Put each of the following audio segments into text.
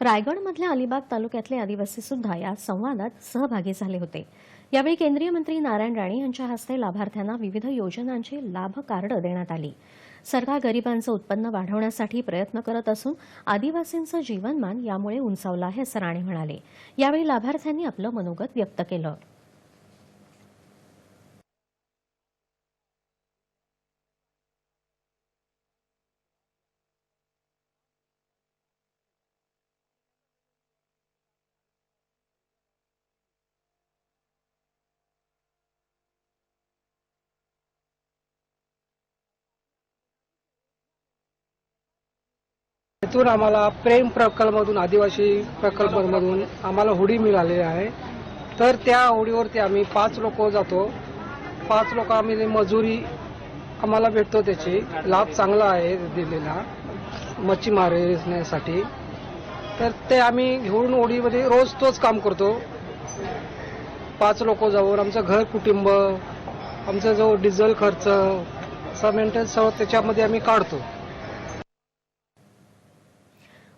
रायगडमधल्या अलिबाग तालुक्यातले आदिवासी सुद्धा या संवादात सहभागी झाले होते. यावेळी केंद्रीय मंत्री नारायण राणे यांच्या हस्ते लाभार्थ्यांना विविध योजनांची लाभ कार्ड देण्यात आली. सरकार गरिबांचं उत्पन्न वाढवण्यासाठी प्रयत्न करत असून आदिवासींचं जीवनमान यामुळे उंचावलं आहे असं राणे म्हणाले. यावेळी लाभार्थ्यांनी आपलं मनोगत व्यक्त केलं. तिथून आम्हाला प्रेम प्रकल्पामधून आदिवासी प्रकल्पमधून आम्हाला होडी मिळालेली आहे. तर त्या होडीवरती आम्ही पाच लोक जातो. पाच लोक आम्ही मजुरी आम्हाला भेटतो त्याची लाभ चांगला आहे दिलेला मच्छीमारण्यासाठी तर ते आम्ही घेऊन होडीमध्ये रोज तोच काम करतो. पाच लोक जाऊन आमचं घर कुटुंब आमचा जो डिझेल खर्च असा मेंटेनन्स सर्व त्याच्यामध्ये आम्ही काढतो.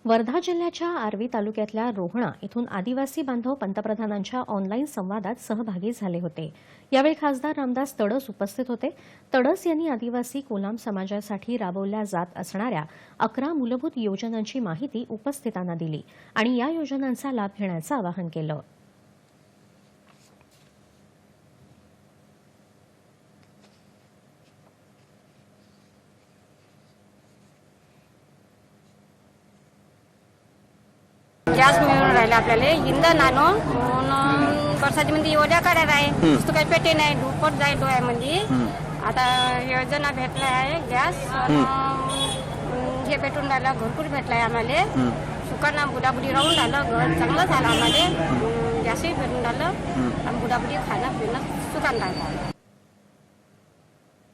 वर्धा जिल्ह्याच्या आर्वी तालुक्यातल्या रोहणा इथून आदिवासी बांधव पंतप्रधानांच्या ऑनलाईन संवादात सहभागी झाले होते. यावेळी खासदार रामदास तडस उपस्थित होते. तडस यांनी आदिवासी कोलाम समाजासाठी राबवल्या जात असणाऱ्या अकरा मूलभूत योजनांची माहिती उपस्थितांना दिली आणि या योजनांचा लाभ घेण्याचं आवाहन केलं गॅस मिळून राहिला आपल्याला. इंधन आणू म्हणून बरसातीमध्ये एवढ्या काढायला आहे नुसतं काही पेटे नाही दुपट जाईल डोळ्यामध्ये आता योजना भेटला आहे गॅस. हे भेटून राहिलं घरकुल भेटलाय आम्हाला. सुकांना बुडाबुडी राहून राहिलं घर चांगलं झालं आम्हाला. गॅसही भेटून राहिलं. आणि बुडाबुडी खाणं पिणं सुकान राहिलं.